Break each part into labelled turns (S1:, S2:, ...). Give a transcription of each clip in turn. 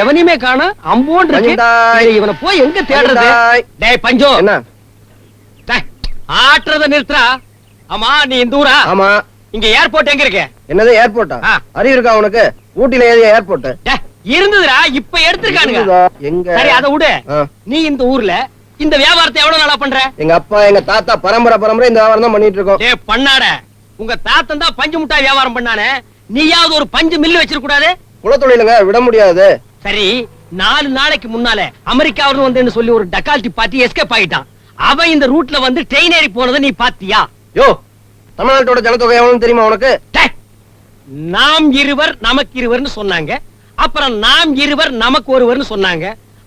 S1: எவனையுமே காணோம் அம்போன் இருக்கு. இவனை போய் எங்க தேடுறது. டேய் பஞ்சோ.
S2: என்ன?
S1: ஆட்டுறத நிறுத்துறா. ஆமா நீ இந்த ஊரா?
S2: ஆமா.
S1: இங்க ஏர்போர்ட் எங்க இருக்கு?
S2: என்னது ஏர்போர்ட்டா. அறிவு இருக்கா உனக்கு? ஊட்டில ஏது ஏர்போர்ட்.
S1: இருந்ததுடா இப்ப எடுத்திருக்கானுங்க.
S2: எங்க?
S1: சரி அதை விடு. நீ இந்த ஊர்ல இந்த வியாபாரத்தை எவ்வளவு நாளா பண்ற?
S2: எங்க அப்பா எங்க தாத்தா பரம்பரை பரம்பரை இந்த வியாபாரம் தான் பண்ணிட்டு இருக்கோம்.
S1: டேய் பண்ணாட உங்க தாத்தன் தான் பஞ்சு முட்டாய் வியாபாரம் பண்ணானே. நீயாவது ஒரு பஞ்சு மில்லு வச்சிருக்க கூடாது?
S2: குலத்தொழிலுங்க விட முடியாது.
S1: சரி நாலு நாளைக்கு முன்னால அமெரிக்காவிலிருந்து வந்தேன்னு சொல்லி ஒரு டக்கால்டி பார்ட்டி எஸ்கேப் ஆயிட்டான். அவன் இந்த ரூட்ல வந்து ட்ரெயின் ஏறி போனதை நீ பாத்தியா
S2: யோ தமிழ்நாட்டோட ஜனத்தொகை எவ்வளவு தெரியுமா உனக்கு?
S1: நாம் இருவர் நமக்கு இருவர்னு சொன்னாங்க. அப்புறம் நாம் இருவர் நமக்கு ஒருவர்னு சொன்னாங்க.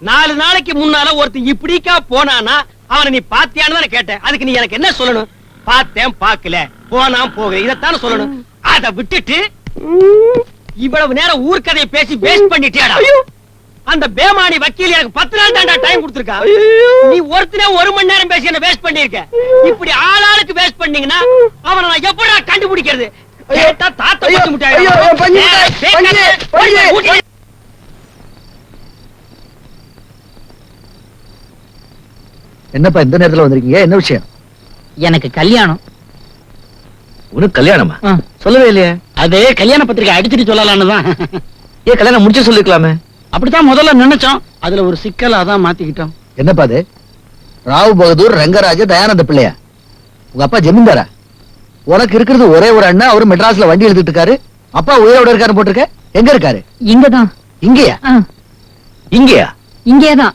S1: நாலு நாளைக்கு முன்னால ஒருத்தன் இப்படிக்கா போனானா அவனை நீ பாத்தியான்னு தானே கேட்டேன். அதுக்கு நீ எனக்கு என்ன சொல்லணும்? பார்த்தேன் பார்க்கல. போனான் போகல. இதைத்தானே சொல்லணும். அதை விட்டுட்டு இவ்வளவு நேரம் ஊர்க்கதையை பேசி வேஸ்ட் பண்ணிட்டியாடா? அந்த பேமானி வக்கீல் எனக்கு பத்து நாள் தான்டா டைம் கொடுத்திருக்கான் நீ ஒருத்தனே ஒரு மணி நேரம் பேசி என்ன வேஸ்ட் பண்ணிருக்க இப்படி ஆளாளுக்கு வேஸ்ட் பண்ணீங்கன்னா அவனை நான் எப்படா கண்டுபிடிக்கிறது? கேட்டா தாத்தா
S2: ஐயோ,
S1: பச்சை முட்டாய்
S2: ஐயோ, ஐயோ, பஞ்சு
S1: ஏய்,
S2: முட்டாய்,
S1: பேக்காத.
S2: பஞ்சு,
S1: போய்
S2: பஞ்சு.
S1: ஊட்டி-
S3: என்னப்பா இந்த நேரத்துல வந்திருக்கீங்க? என்ன விஷயம்?
S4: எனக்கு கல்யாணம்.
S3: உனக்கு கல்யாணமா. சொல்லவே இல்லையே.
S4: அது கல்யாண பத்திரிக்கை அடிச்சிட்டு சொல்லலாம்னு தான்.
S3: ஏன் கல்யாணம் முடிச்சு சொல்லிருக்கலாமே
S4: அப்படித்தான் முதல்ல நினைச்சோம். அதுல ஒரு சிக்கல் அதான் மாத்திக்கிட்டோம்.
S3: என்னப்பா அது? ராவ் பகதூர் ரங்கராஜ தயானந்த பிள்ளையா? உங்க அப்பா ஜமீன்தாரா? உனக்கு இருக்கிறது ஒரே ஒரு அண்ணன் அவரு மெட்ராஸ்ல வண்டி எழுதிட்டு இருக்காரு. அப்பா உயிரோட இருக்காரு போட்டிருக்க? எங்க இருக்காரு?
S5: இங்கதான்.
S3: இங்கயா? இங்கயா?
S5: இங்கேதான்.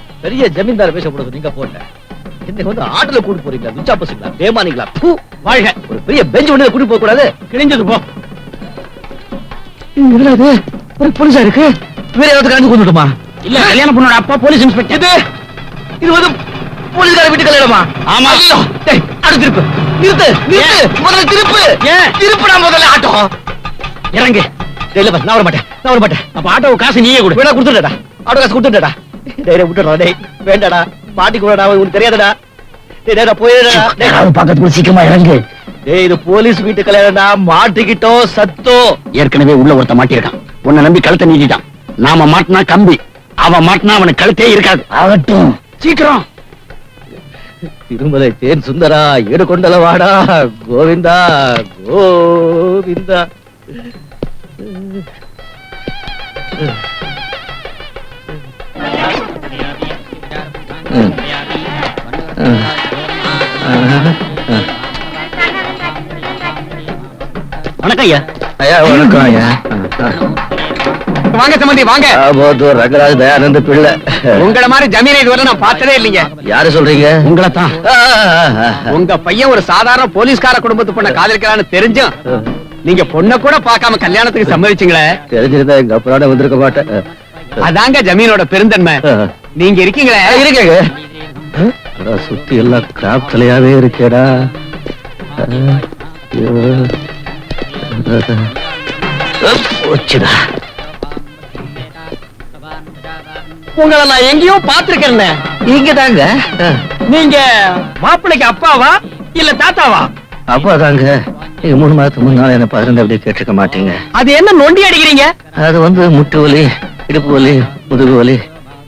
S3: பெரிய ஜமீன்தார் வேஷம் போடுறது நீங்க போடல. இன்னைக்கு வந்து ஆட்டுல கூட்டு போறீங்களா விச்சா பசங்களா பேமானிங்களா? பூ
S1: வாழ்க.
S3: ஒரு பெரிய பெஞ்ச் வண்டியில கூட்டு போக கூடாது.
S1: கிழிஞ்சது போ.
S3: என்னது ஒரு போலீஸா இருக்கு? வேற ஏதாவது கலந்து கொண்டுட்டுமா
S4: இல்ல. கல்யாண பொண்ணோட அப்பா போலீஸ் இன்ஸ்பெக்டர்
S3: இது இது வந்து போலீஸ்கார வீட்டு கல்யாணமா?
S1: ஆமா.
S3: ஐயோ, டேய், அடுத்து திருப்பு. நிறுத்து நிறுத்து. முதல்ல திருப்பு.
S1: ஏன்?
S3: திருப்புடா முதல்ல ஆட்டோ. இறங்கு. இல்ல பாஸ், நான் வர மாட்டேன் நான் வர மாட்டேன்
S1: அப்ப ஆட்டோ காசு நீயே கொடு.
S3: வேணா கொடுத்துட்டா ஆட்டோ காசு கொடுத்துட்டா டேய் விட்டுடா டேய் வேண்டாடா. பாட்டி கூடடா உனக்கு தெரியாதடா. டேய் டேய் போயிடுறேன் டேய்
S4: பக்கத்துக்குள்ள சீக்கிரமா இறங்கு.
S3: டேய் இது போலீஸ் வீட்டு கல்யாணம்டா மாட்டிக்கிட்டோம் சத்தோ.
S4: ஏற்கனவே உள்ள ஒருத்த மாட்டிருக்கான் உன்னை நம்பி கழுத்தை நீட்டிட்டான். நாம மாட்டினா கம்பி. அவன் மாட்டினா அவனுக்கு கழுத்தே இருக்காது. ஆகட்டும். சீக்கிரம்.
S3: திருமலை தேன் சுந்தரா ஏடு கொண்டல வாடா. கோவிந்தா கோவிந்தா.
S4: வணக்கம் ஐயா.
S3: ஐயா வணக்கம் ஐயா.
S1: வாங்க சம்பந்தி வாங்க.
S3: ஆபோது ரங்கராஜ் தயானந்த பிள்ளை.
S1: உங்கள மாதிரி ஜமீனை இதுவரை நான் பார்த்ததே இல்லைங்க.
S3: யாரு சொல்றீங்க?
S4: உங்களை தான்.
S1: உங்க பையன் ஒரு சாதாரண போலீஸ்கார குடும்பத்து பொண்ண காதலிக்கிறான்னு தெரிஞ்சும் நீங்க பொண்ண கூட பார்க்காம கல்யாணத்துக்கு சம்மதிச்சீங்களே?
S3: தெரிஞ்சிருந்தா எங்க அப்புறம் வந்திருக்க மாட்டேன்.
S1: அதாங்க ஜமீனோட பெருந்தன்மை. நீங்க இருக்கீங்களே?
S3: இருக்கேங்க. சுத்தி எல்லாம் கிராப் தலையாவே இருக்கேடா. போச்சுடா.
S1: உங்களை நான் எங்கேயோ பாத்துருக்கேன்
S3: இங்க தாங்க
S1: நீங்க மாப்பிள்ளைக்கு அப்பாவா இல்ல தாத்தாவா?
S3: அப்பா தாங்க. நீங்க மூணு மாதத்துக்கு முன்னால என்ன பாருங்க அப்படியே கேட்டிருக்க மாட்டீங்க.
S1: அது என்ன நொண்டி அடிக்கிறீங்க?
S3: அது வந்து முட்டு வலி இடுப்பு வலி முதுகு வலி.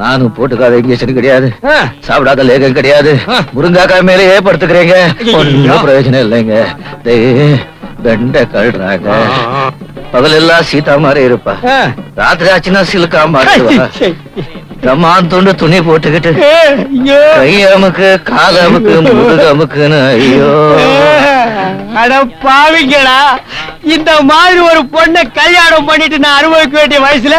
S3: நானும் போட்டுக்காத இன்ஜெக்ஷன் கிடையாது. சாப்பிடாத லேகம் கிடையாது. முருங்காக்காய் மேலேயே படுத்துக்கிறீங்க. ஒன்னும் பிரயோஜனம் இல்லைங்க. வெண்டை கழுறாங்க பகல் எல்லாம் சீதா மாதிரி இருப்பா. ராத்திரி ஆச்சுன்னா சிலுக்கா மாட்டுவா ரமான் துண்டு துணி போட்டுக்கிட்டு. கை அமுக்கு கால் அமுக்கு முதுகு அமுக்குன்னு ஐயோ.
S1: அட பாவிங்களா இந்த மாதிரி ஒரு பொண்ணை கல்யாணம் பண்ணிட்டு நான் அனுபவிக்க வேண்டிய வயசுல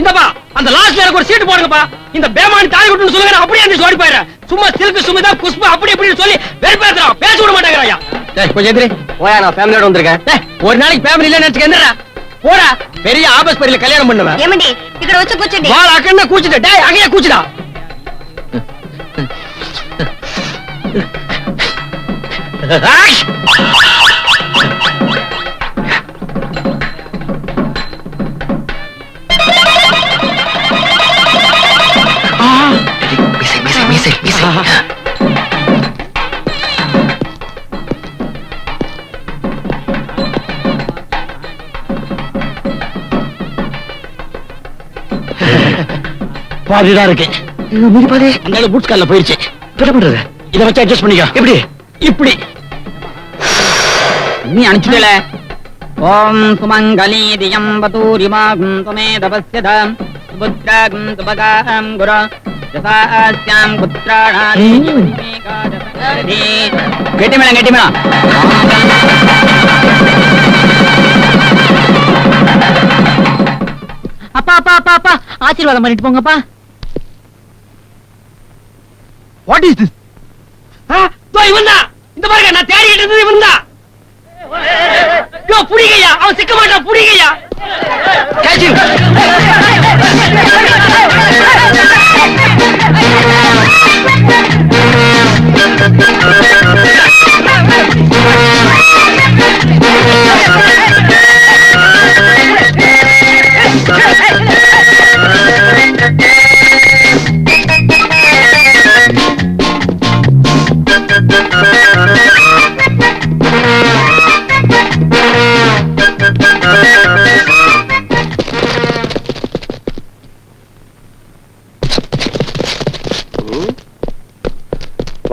S1: இந்தப்பா அந்த லாஸ்ட் வேற ஒரு சீட்டு போடுங்கப்பா. இந்த பேமானி தாய் விட்டுன்னு சொல்லுங்க அப்படியே அந்த ஓடி போயிடுறேன் சும்மா சில்கு சுமிதா புஷ்பா அப்படி இப்படின்னு சொல்லி வெறுப்பேத்துறான். பேச விட மாட்டேங்கிறாயா? டேய் கொஞ்சம் எதிரி
S2: போயா நான் ஃபேமிலியோட வந்திருக்கேன்.
S1: ஒரு நாளைக்கு ஃபேமிலி இல்ல நினைச்சுக்க என்னடா போடா. பெரிய ஆபஸ் பரியில கல்யாணம் பண்ணுவேன்.
S5: ஏமண்டி இக்கட வச்சு கூச்சடி.
S1: வாள அக்கண்ண கூச்சிட. டேய் அகைய கூச்சிடா. ஆஷ்
S3: மீசை மீசை
S1: பாதிதான் இருக்கு
S3: மீதி பாதி?
S1: அந்த பூட்ஸ் கால்ல போயிருச்சு.
S3: என்ன பண்றது?
S1: இத வச்சு அட்ஜஸ்ட் பண்ணிக்க.
S3: எப்படி?
S1: இப்படி.
S4: நீ அனுப்பிச்சுடல ஓம் சுமங்கலி தியம் வதூரிமாகும் துமே தபஸ்யதாம் சுபுத்ராகும் சுபகாம் குரு. கெட்டி கெட்டி மேளம் அப்பா அப்பா அப்பா அப்பா ஆசீர்வாதம் பண்ணிட்டு போங்கப்பா.
S1: வாட் இஸ் திஸ் தோ இவன் தான். இந்த பாருங்க நான் தேடிக்கிட்டு இருந்தது இவன் தான். யோ புடிங்கய்யா அவன் சிக்க மாட்டான் புடிங்கய்யா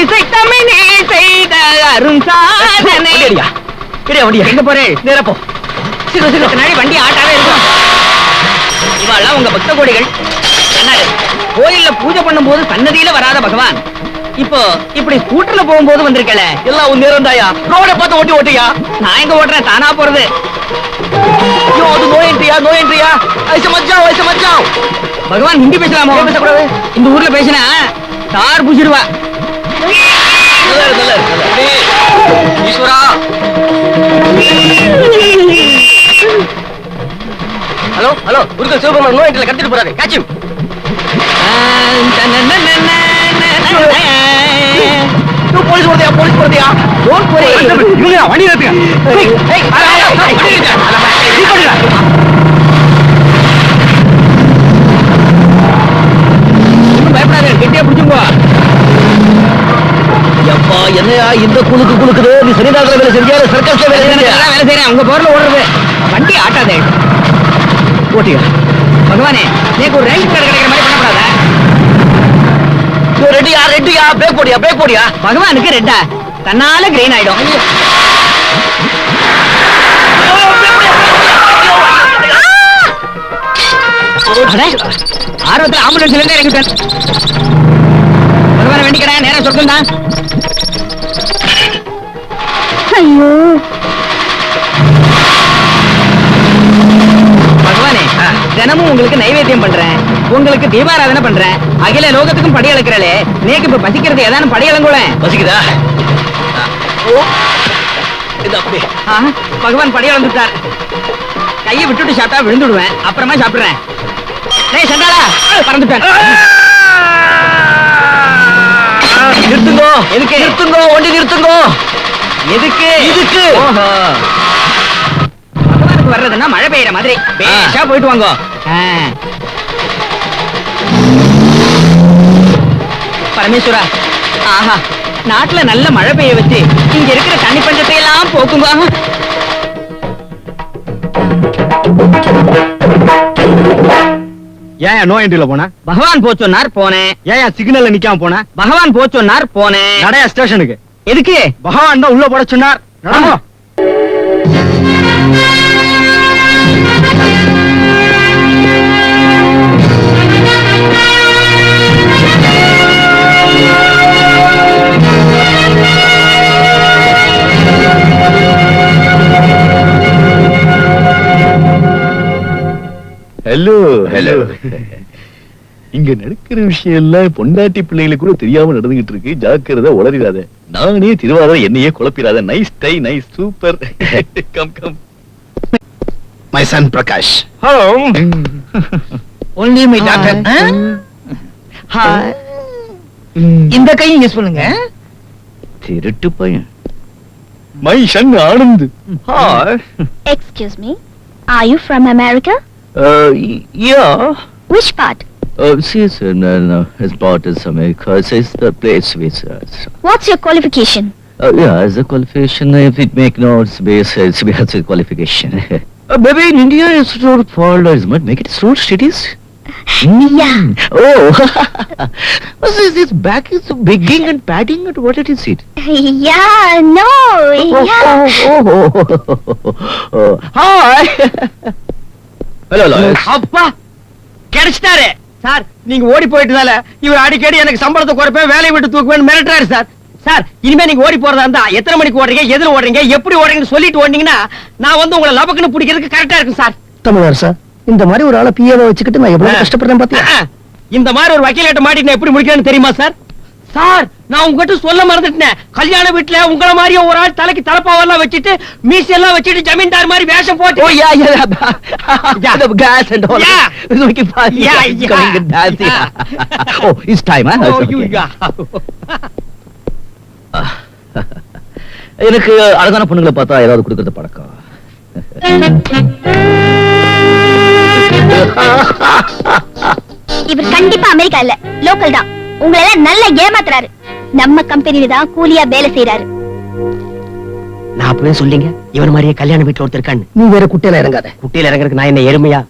S4: இசை தமிழே செய்த அரும் சாதனை.
S1: கிடையா வண்டியா
S4: எங்க போறே?
S1: நேரா போ.
S4: சீக்கிரம் சீக்கிரம் பின்னாடி வண்டி ஆட்டாவே இருக்கும். இவாள்லாம் உங்க பக்த கோடிகள். கோயில்ல பூஜை பண்ணும்போது சன்னதியில வராத பகவான். இப்போ இப்படி ஸ்கூட்டர்ல போகும்போது வந்திருக்கல
S1: எல்லாம் உன் நேரம் தாயா? ரோட பார்த்து ஓட்டி ஓட்டியா
S4: நான் எங்க ஓட்டுறேன்? தானா போறது?
S1: ஐயோ அது நோ என்ட்ரியா நோ என்ட்ரியா? ஐச மச்சான் ஐச மச்சான்.
S4: பகவான் ஹிந்தி பேசலாமா?
S1: பேசக்கூடாது?
S4: இந்த ஊர்ல பேசினா தார் புசிடுவா.
S1: நல்லா. ஈஸ்வரா ஹலோ ஹலோ குருக்கள் சிவபெருமான் நோ என்ட்ரில கடத்திட்டு போறாரு காட்சி போலீஸ் போறதையா போலீஸ் போறதையா வண்டி நிறுத்துங்க
S3: குலுக்குது நீ சனிதாசில வேலை செஞ்சியா சர்க்கஸ்ல வேலை செஞ்சியா?
S4: வேலை செய்யறேன். உங்க போர்ல ஓடுறது. வண்டி ஆட்டாதே.
S3: ஓட்டியா
S4: பகவானே நீக்கு ஒரு ரேஷன் கார்டு கிடைக்கிற மாதிரி பண்ணக்கூடாத?
S1: ரெட்டியா ரெட்டியா? பிரேக் போடியா பிரேக் போடியா?
S4: பகவானுக்கு ரெட்டா. தன்னால கிரீன் ஆயிடும். ஆர்வத்துல ஆம்புலன்ஸ்ல இருந்து இறங்கிட்டேன். பகவான வேண்டிக்கிறேன் நேரம் தான்
S5: ஐயோ.
S4: பகவானே தினமும் உங்களுக்கு நைவேத்தியம் பண்றேன். உங்களுக்கு தீபாராதனை பண்றேன். அகில லோகத்துக்கும் படி அளக்கிறளே நேக்கு இப்ப பசிக்கிறது ஏதானும் படி
S1: பசிக்குதா?
S4: பகவான் படி அளந்துட்டார் கையை விட்டுட்டு சாப்பிட்டா விழுந்துடுவேன். அப்புறமா சாப்பிடுறேன். டேய் சண்டாளா பறந்துட்டேன்.
S1: நிறுத்துங்கோ.
S4: எதுக்கு?
S1: நிறுத்துங்கோ வண்டி நிறுத்துங்கோ.
S4: எதுக்கு?
S1: இதுக்கு.
S4: ஓஹோ. பகவானுக்கு வர்றதுன்னா மழை பெய்யற மாதிரி. பேஷா போயிட்டு வாங்க. பரமேஸ்வரா ஆஹா நாட்டுல நல்ல மழை பெய்ய வச்சு இங்க இருக்கிற தண்ணி பஞ்சத்தை எல்லாம் போக்குங்க.
S1: ஏன் நோ என்ட்ரில போனா?
S4: பகவான் போச்சொன்னார் போனேன்.
S1: ஏன் சிக்னல்ல நிக்காம போனா?
S4: பகவான் போச்சொன்னார் போனேன்.
S1: நடைய ஸ்டேஷனுக்கு.
S4: எதுக்கு?
S1: பகவான் தான் உள்ள போட சொன்னார்.
S6: ஹலோ ஹலோ இங்க நடக்கிற விஷயம் எல்லாம் பொண்டாட்டி பிள்ளைகளுக்கு கூட தெரியாம நடந்துகிட்டு இருக்கு. ஜாக்கிரதை உளறிடாத. நானே திருவாதிரை என்னையே குழப்பிடாத. Nice tie nice super come come my son Prakash
S1: hello
S4: only my doctor இந்த கையும் யூஸ் பண்ணுங்க.
S6: திருட்டு பையன். My son Anand hi
S5: excuse me are you from America
S6: yeah
S5: which part Oh,
S6: uh, she's in uh, has bought us some because it's the place we us. Uh,
S5: What's your qualification?
S6: Uh, yeah, as a qualification, if it make no base, it's as a qualification. Oh, uh, maybe in India, it's not for as much. Make it so cities. Mm.
S5: Yeah.
S6: Oh. What's this, this back is bigging and padding and what it is it?
S5: Yeah, no. Oh, yeah.
S6: Oh, oh, oh, oh, oh. Hi. Hello, lawyers.
S1: Abba. Catch that. Sir நீங்க ஓடி போயிட்டதால இவர் அடிக்கடி எனக்கு சம்பளத்தை குறைப்பேன் வேலையை விட்டு தூக்குவேன் மிரட்டுறாரு sir. Sir இனிமே நீங்க ஓடி போறதா இருந்தா எத்தனை மணிக்கு ஓடுறீங்க எதுல ஓடுறீங்க எப்படி ஓடுறீங்கன்னு சொல்லிட்டு ஓடுனீங்கன்னா நான் வந்து உங்களை லபக்குன்னு பிடிக்கிறதுக்கு கரெக்டா இருக்கும் சார்.
S2: தமிழர் சார் இந்த மாதிரி ஒரு ஆளை பிஏவை வச்சுக்கிட்டு நான் எவ்வளவு கஷ்டப்படுறேன் பாத்தியா?
S1: ஆ, இந்த மாதிரி ஒரு வக்கீலேட்ட மாட்டி நான் எப்படி முடிக்கிறேன்னு தெரியுமா சார்? சார் நான் உங்ககிட்ட சொல்ல மறந்துட்டேன். கல்யாண வீட்டுல உங்கள மாதிரியே ஒரு ஆள் தலைக்கு தலப்பாவெல்லாம் வச்சுட்டு மீசி எல்லாம் வச்சுட்டு ஜமீன்தார் மாதிரி வேஷம் போட்டு
S3: time, huh?
S1: Oh,
S3: It's
S1: you-
S3: okay.
S1: yeah.
S3: எனக்கு அழகான பொண்ணுங்களை பார்த்தா ஏதாவது கொடுக்கறது பழக்கம்.
S5: இவர் கண்டிப்பா அமெரிக்கா இல்ல லோக்கல் தான். உங்களை எல்லாம் நல்லா ஏமாத்துறாரு. நம்ம கம்பெனில தான் கூலியா வேலை செய்யறாரு
S1: நான் அப்பவே சொல்லிங்க இவன் மாதிரியே கல்யாண வீட்டுல ஒருத்தர் இருக்கான்னு.
S2: நீ வேற குட்டையில இறங்காத.
S1: குட்டியில இறங்குறதுக்கு நான் என்ன எருமையா?